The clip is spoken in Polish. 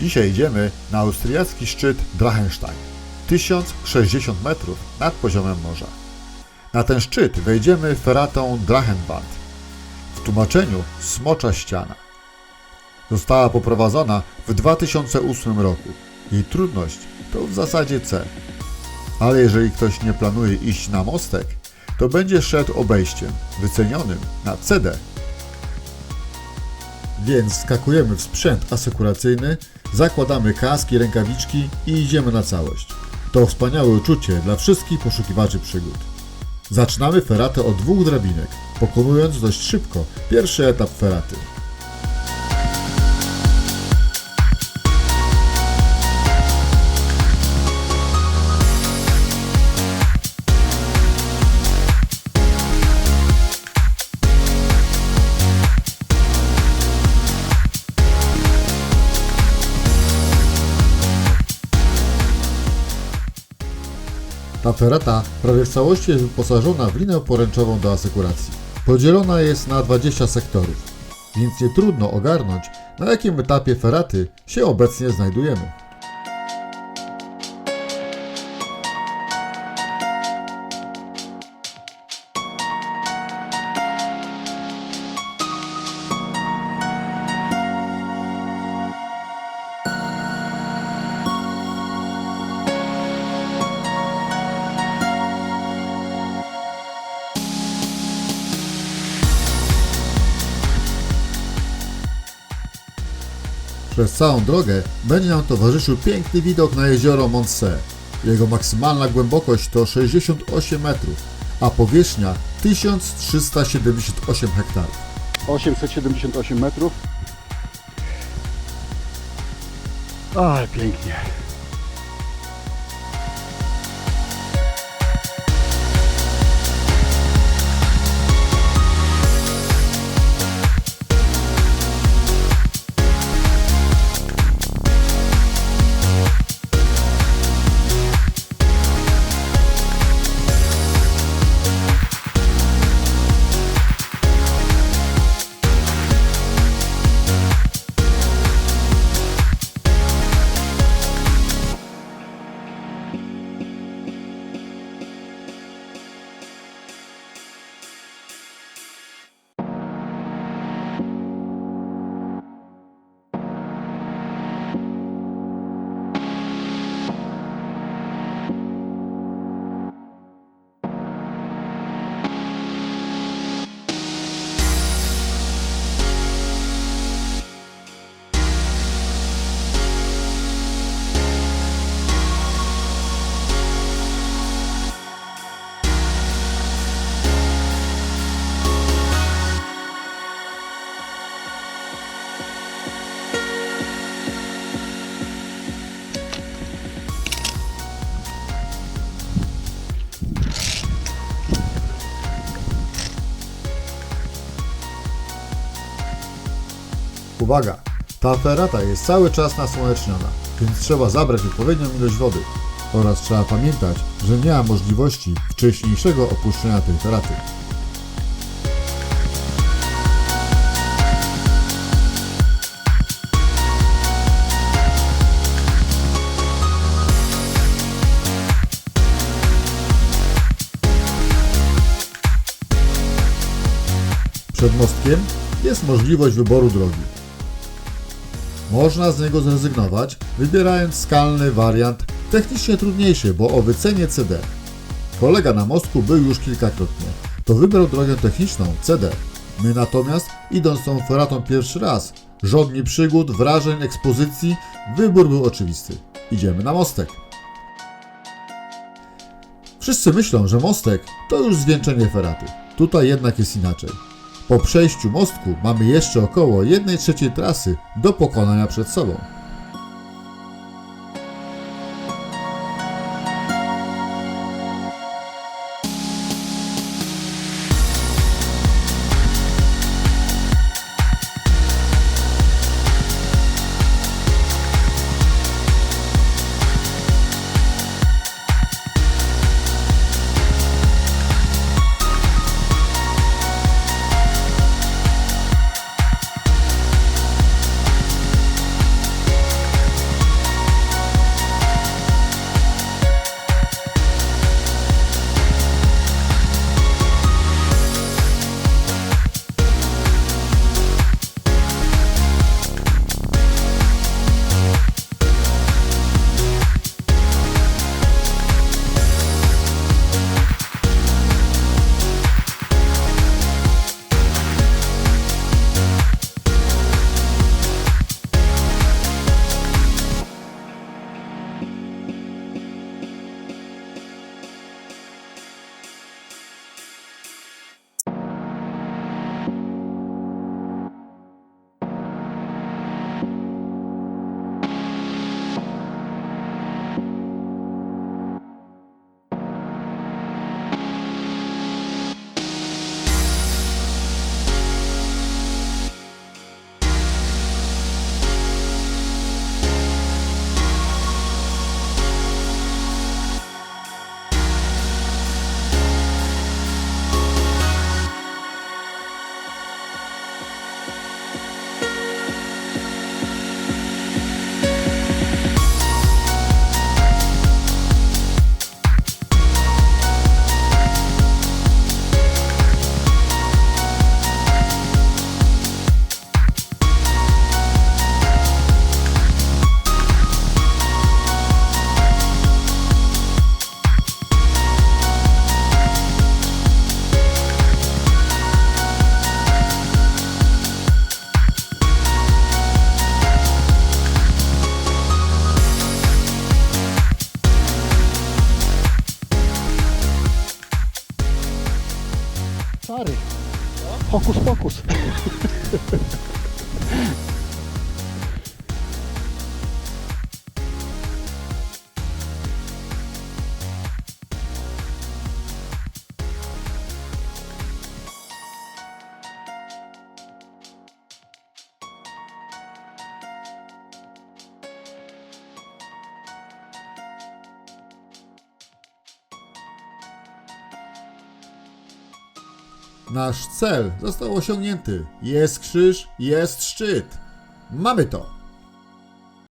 Dzisiaj idziemy na austriacki szczyt Drachenstein. 1060 metrów nad poziomem morza. Na ten szczyt wejdziemy ferratą Drachenwand. W tłumaczeniu Smocza Ściana. Została poprowadzona w 2008 roku. Jej trudność to w zasadzie C. Ale jeżeli ktoś nie planuje iść na mostek, to będzie szedł obejściem, wycenionym na CD. Więc skakujemy w sprzęt asekuracyjny, zakładamy kaski, rękawiczki i idziemy na całość. To wspaniałe uczucie dla wszystkich poszukiwaczy przygód. Zaczynamy feratę od dwóch drabinek, pokonując dość szybko pierwszy etap feraty. Ta ferata prawie w całości jest wyposażona w linę poręczową do asekuracji. Podzielona jest na 20 sektorów, więc nie trudno ogarnąć, na jakim etapie feraty się obecnie znajdujemy. Przez całą drogę będzie nam towarzyszył piękny widok na jezioro Montse. Jego maksymalna głębokość to 68 metrów, a powierzchnia 1378 hektarów. 878 metrów. Ale pięknie. Uwaga! Ta ferata jest cały czas nasłoneczniona, więc trzeba zabrać odpowiednią ilość wody. Oraz trzeba pamiętać, że nie ma możliwości wcześniejszego opuszczenia tej feraty. Przed mostkiem jest możliwość wyboru drogi. Można z niego zrezygnować, wybierając skalny wariant, technicznie trudniejszy, bo o wycenie CD. Kolega na mostku był już kilkakrotnie. To wybrał drogę techniczną CD. My natomiast, idąc tą feratą pierwszy raz, żadnych przygód, wrażeń, ekspozycji, wybór był oczywisty. Idziemy na mostek. Wszyscy myślą, że mostek to już zwieńczenie feraty. Tutaj jednak jest inaczej. Po przejściu mostku mamy jeszcze około 1 trzeciej trasy do pokonania przed sobą. Stary. Hokus pokus. Nasz cel został osiągnięty. Jest krzyż, jest szczyt. Mamy to!